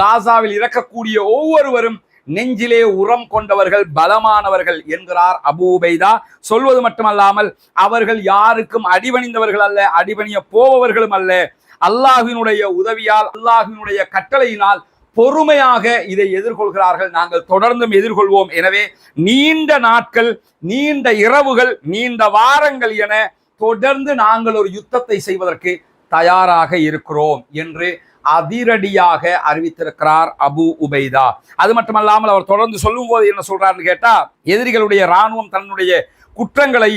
காசாவில் இறக்கக்கூடிய ஒவ்வொருவரும் நெஞ்சிலே உரம் கொண்டவர்கள் பலமானவர்கள் என்கிறார் அபூபைதா சொல்வது மட்டுமல்லாமல் அவர்கள் யாருக்கும் அடிபணிந்தவர்கள் அல்ல அடிபணிய போபவர்களும் அல்ல. அல்லாஹினுடைய உதவியால் அல்லாஹினுடைய கட்டளையினால் பொறுமையாக இதை எதிர்கொள்கிறார்கள். நாங்கள் தொடர்ந்தும் எதிர்கொள்வோம். எனவே நீண்ட நாட்கள் நீண்ட இரவுகள் நீண்ட வாரங்கள் என தொடர்ந்து நாங்கள் ஒரு யுத்தத்தை செய்வதற்கு தயாராக இருக்கிறோம் என்று அதிரடியாக அறிவித்திருக்கிறார் அபு உபைதா. அது மட்டுமல்லாமல் அவர் தொடர்ந்து சொல்லும் போது என்ன சொல்றாருன்னு கேட்டா எதிரிகளுடைய ராணுவம் தன்னுடைய குற்றங்களை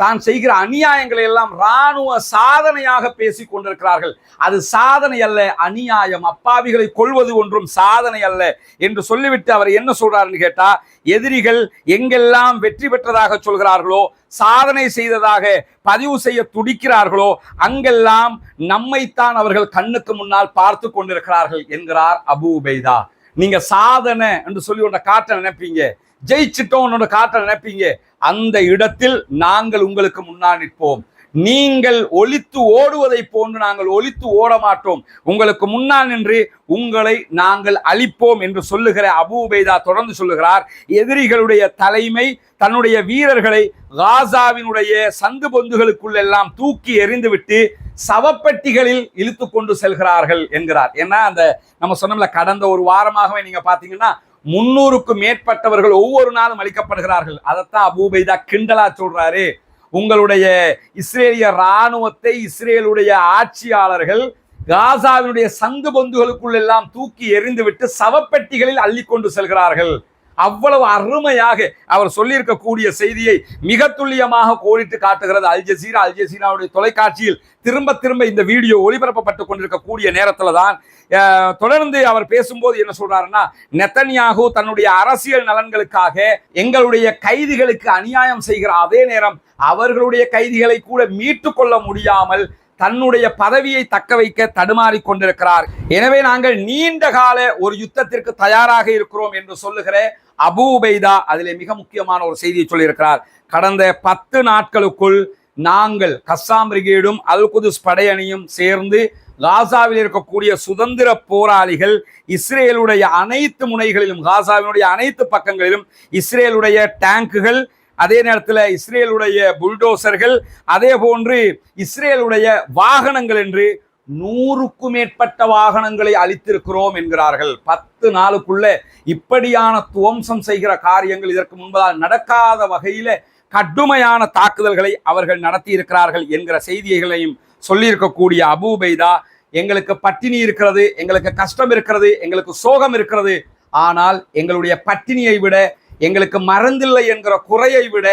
தான் செய்கிற அநியாயங்களை எல்லாம் ராணுவ சாதனையாக பேசி கொண்டிருக்கிறார்கள். அது சாதனை அல்ல அநியாயம். அப்பாவிகளை கொள்வது ஒன்றும் சாதனை அல்ல என்று சொல்லிவிட்டு அவர் என்ன சொல்றாருன்னு கேட்டா எதிரிகள் எங்கெல்லாம் வெற்றி பெற்றதாக சொல்கிறார்களோ சாதனை செய்ததாக பதிவு செய்ய துடிக்கிறார்களோ அங்கெல்லாம் நம்மைத்தான் அவர்கள் கண்ணுக்கு முன்னால் பார்த்து கொண்டிருக்கிறார்கள் என்கிறார் அபு உபைதா. நீங்க சாதனை என்று சொல்லி ஒன்றை காட்ட நினைப்பீங்க. ஜெயிச்சிட்டோம் ஒன்று காட்ட நினைப்பீங்க. அந்த இடத்தில் நாங்கள் உங்களுக்கு முன்னால் நிற்போம். நீங்கள் ஒலித்து ஓடுவதை போன்று நாங்கள் ஒலித்து ஓட மாட்டோம் உங்களுக்கு முன்னால் நின்று உங்களை நாங்கள் அழிப்போம் என்று சொல்லுகிற அபூ உபைதா தொடர்ந்து சொல்லுகிறார். எதிரிகளுடைய தலைமை தன்னுடைய வீரர்களை காசாவினுடைய சந்து பொந்துகளுக்குள் எல்லாம் தூக்கி எறிந்துவிட்டு சவப்பெட்டிகளில் இழுத்து கொண்டு செல்கிறார்கள் என்கிறார். ஏன்னா அந்த நம்ம சொன்னோம்ல கடந்த ஒரு வாரமாகவே நீங்க பாத்தீங்கன்னா முன்னூறுக்கும் மேற்பட்டவர்கள் ஒவ்வொரு நாளும் அளிக்கப்படுகிறார்கள் அதைத்தான் அபூபைதா கிண்டலா சொல்றாரு. உங்களுடைய இஸ்ரேலிய ராணுவத்தை இஸ்ரேலுடைய ஆட்சியாளர்கள் காசாவினுடைய சங்கு பொந்துகளுக்குள் எல்லாம் தூக்கி எறிந்துவிட்டு சவப்பெட்டிகளில் அள்ளி கொண்டு செல்கிறார்கள். அவ்வளவு அருமையாக அவர் சொல்லியிருக்கக்கூடிய செய்தியை மிக துல்லியமாக கோடிட்டு காட்டுகிறது. அல் ஜசீரா அல் ஜசீராவுடைய தொலைக்காட்சியில் திரும்ப திரும்ப இந்த வீடியோ ஒளிபரப்பப்பட்டு கொண்டிருக்கக்கூடிய நேரத்தில் தான் தொடர்ந்து அவர் பேசும்போது என்ன சொல்றாருன்னா நெத்தன்யாகு தன்னுடைய அரசியல் நலன்களுக்காக எங்களுடைய கைதிகளுக்கு அநியாயம் செய்கிற அதே நேரம் அவர்களுடைய கைதிகளை கூட மீட்டு கொள்ள முடியாமல் தன்னுடைய பதவியை தக்க வைக்க தடுமாறி கொண்டிருக்கிறார். எனவே நாங்கள் நீண்ட கால ஒரு யுத்தத்திற்கு தயாராக இருக்கிறோம் என்று சொல்லுகிற அபூபைதா அதிலே மிக முக்கியமான ஒரு செய்தியை சொல்லியிருக்கிறார். கடந்த பத்து நாட்களுக்குள் நாங்கள் கஸ்ஸாம் பிரிகேடும் அல் குதுஸ் படையணியும் சேர்ந்து காசாவில் இருக்கக்கூடிய சுதந்திர போராளிகள் இஸ்ரேலுடைய அனைத்து முனைகளிலும் காசாவினுடைய அனைத்து பக்கங்களிலும் இஸ்ரேலுடைய டேங்குகள் அதே நேரத்தில் இஸ்ரேலுடைய புல்டோசர்கள் அதே போன்று இஸ்ரேலுடைய வாகனங்கள் என்று நூறுக்கும் மேற்பட்ட வாகனங்களை அளித்திருக்கிறோம் என்கிறார்கள். பத்து நாளுக்குள்ள இப்படியான துவம்சம் செய்கிற காரியங்கள் இதற்கு முன்பதால் நடக்காத வகையில கடுமையான தாக்குதல்களை அவர்கள் நடத்தி இருக்கிறார்கள் என்கிற செய்திகளையும் சொல்லியிருக்கக்கூடிய அபூபைதா எங்களுக்கு பட்டினி இருக்கிறது எங்களுக்கு கஷ்டம் இருக்கிறது எங்களுக்கு சோகம் இருக்கிறது. ஆனால் எங்களுடைய பட்டினியை விட எங்களுக்கு மறந்தில்லை என்கிற குறையை விட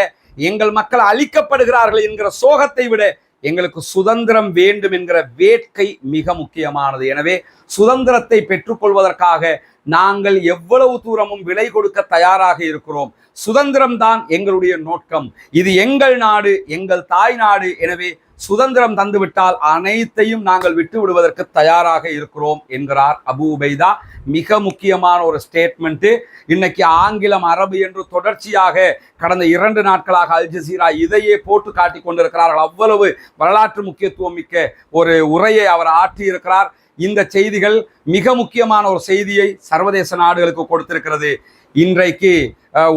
எங்கள் மக்கள் அழிக்கப்படுகிறார்கள் என்கிற சோகத்தை விட எங்களுக்கு சுதந்திரம் வேண்டும் என்கிற வேட்கை மிக முக்கியமானது. எனவே சுதந்திரத்தை பெற்றுக்கொள்வதற்காக நாங்கள் எவ்வளவு தூரமும் விலை கொடுக்க தயாராக இருக்கிறோம். சுதந்திரம் தான் எங்களுடைய நோக்கம். இது எங்கள் நாடு எங்கள் தாய் நாடு. எனவே சுதந்திரம் தந்துவிட்டால் அனைத்தையும் நாங்கள் விட்டு விடுவதற்கு தயாராக இருக்கிறோம் என்கிறார் அபு உபைதா. மிக முக்கியமான ஒரு ஸ்டேட்மெண்ட்டு இன்னைக்கு ஆங்கிலம் அரபு என்று தொடர்ச்சியாக கடந்த இரண்டு நாட்களாக அல் ஜசீரா இதையே போட்டு காட்டி கொண்டிருக்கிறார்கள். அவ்வளவு வரலாற்று முக்கியத்துவம் மிக்க ஒரு உரையை அவர் ஆற்றியிருக்கிறார். இந்த செய்திகள் மிக முக்கியமான ஒரு செய்தியை சர்வதேச நாடுகளுக்கு கொடுத்திருக்கிறது. இன்றைக்கு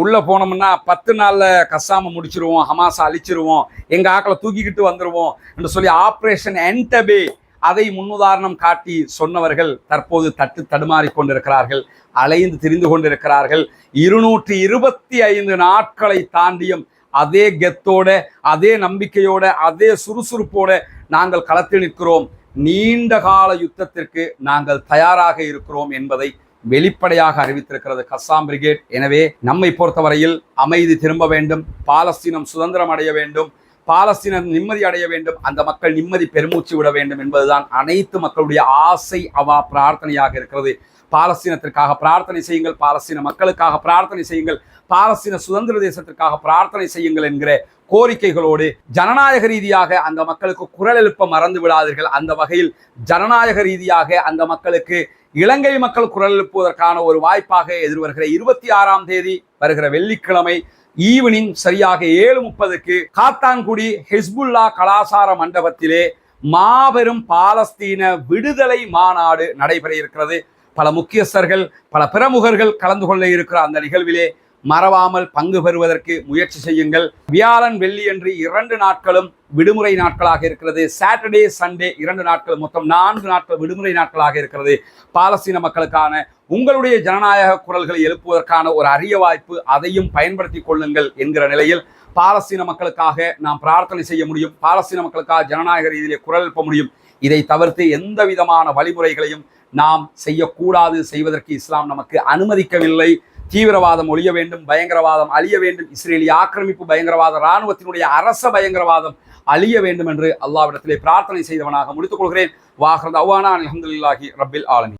உள்ளே போனோம்னா பத்து நாளில் கசாம முடிச்சிருவோம் ஹமாஸை அழிச்சிருவோம் எங்கள் ஆக்களை தூக்கிக்கிட்டு வந்துடுவோம் என்று சொல்லி ஆப்ரேஷன் என்டபே அதை முன்னுதாரணம் காட்டி சொன்னவர்கள் தற்போது தட்டு தடுமாறி கொண்டிருக்கிறார்கள் அலைந்து திரிந்து கொண்டிருக்கிறார்கள். இருநூற்றி இருபத்தி ஐந்து நாட்களை தாண்டியும் அதே கெத்தோட அதே நம்பிக்கையோட அதே சுறுசுறுப்போட நாங்கள் களத்தில் நிற்கிறோம். நீண்ட கால யுத்தத்திற்கு நாங்கள் தயாராக இருக்கிறோம் என்பதை வெளிப்படையாக அறிவித்திருக்கிறது கஸ்ஸாம் பிரிகேட். எனவே நம்மை பொறுத்தவரையில் அமைதி திரும்ப வேண்டும் பாலஸ்தீனம் சுதந்திரம் அடைய வேண்டும் பாலஸ்தீனம் நிம்மதி அடைய வேண்டும் அந்த மக்கள் நிம்மதி பெருமூச்சு விட வேண்டும் என்பதுதான் அனைத்து மக்களுடைய ஆசை அவா பிரார்த்தனையாக இருக்கிறது. பாலஸ்தீனத்திற்காக பிரார்த்தனை செய்யுங்கள் பாலஸ்தீன மக்களுக்காக பிரார்த்தனை செய்யுங்கள் பாலஸ்தீன சுதந்திர தேசத்திற்காக பிரார்த்தனை செய்யுங்கள் என்கிற கோரிக்கைகளோடு ஜனநாயக ரீதியாக அந்த மக்களுக்கு குரல் எழுப்ப மறந்து விடாதீர்கள். அந்த வகையில் ஜனநாயக ரீதியாக அந்த மக்களுக்கு இலங்கை மக்கள் குரல் எழுப்புவதற்கான ஒரு வாய்ப்பாக எதிர்வருகிற இருபத்தி ஆறாம் தேதி வருகிற வெள்ளிக்கிழமை ஈவினிங் சரியாக ஏழு முப்பதுக்கு காத்தான்குடி ஹிஸ்புல்லா கலாசார மண்டபத்திலே மாபெரும் பாலஸ்தீன விடுதலை மாநாடு நடைபெற இருக்கிறது. பல முக்கியஸ்தர்கள் பல பிரமுகர்கள் கலந்து கொள்ள இருக்கிற அந்த நிகழ்விலே மறவாமல் பங்கு பெறுவதற்கு முயற்சி செய்யுங்கள். வியாழன் வெள்ளி என்று இரண்டு நாட்களும் விடுமுறை நாட்களாக இருக்கிறது. சாட்டர்டே சண்டே இரண்டு நாட்கள் மொத்தம் நான்கு நாட்கள் விடுமுறை நாட்களாக இருக்கிறது. பாலஸ்தீன மக்களுக்கான உங்களுடைய ஜனநாயக குரல்களை எழுப்புவதற்கான ஒரு அரிய வாய்ப்பு அதையும் பயன்படுத்தி கொள்ளுங்கள் என்கிற நிலையில் பாலஸ்தீன மக்களுக்காக நாம் பிரார்த்தனை செய்ய முடியும். பாலஸ்தீன மக்களுக்காக ஜனநாயக ரீதியிலே குரல் எழுப்ப முடியும். இதை தவிர்த்து எந்த விதமான வழிமுறைகளையும் நாம் செய்யக்கூடாது. செய்வதற்கு இஸ்லாம் நமக்கு அனுமதிக்கவில்லை. தீவிரவாதம் ஒழிய வேண்டும் பயங்கரவாதம் அழிய வேண்டும் இஸ்ரேலிய ஆக்கிரமிப்பு பயங்கரவாத இராணுவத்தினுடைய அரச பயங்கரவாதம் அழிய வேண்டும் என்று அல்லாவிடத்திலே பிரார்த்தனை செய்தவனாக முடித்துக் கொள்கிறேன். வாஹர் அவானா அலமதுல்லாஹி ரப்பில் ஆலமி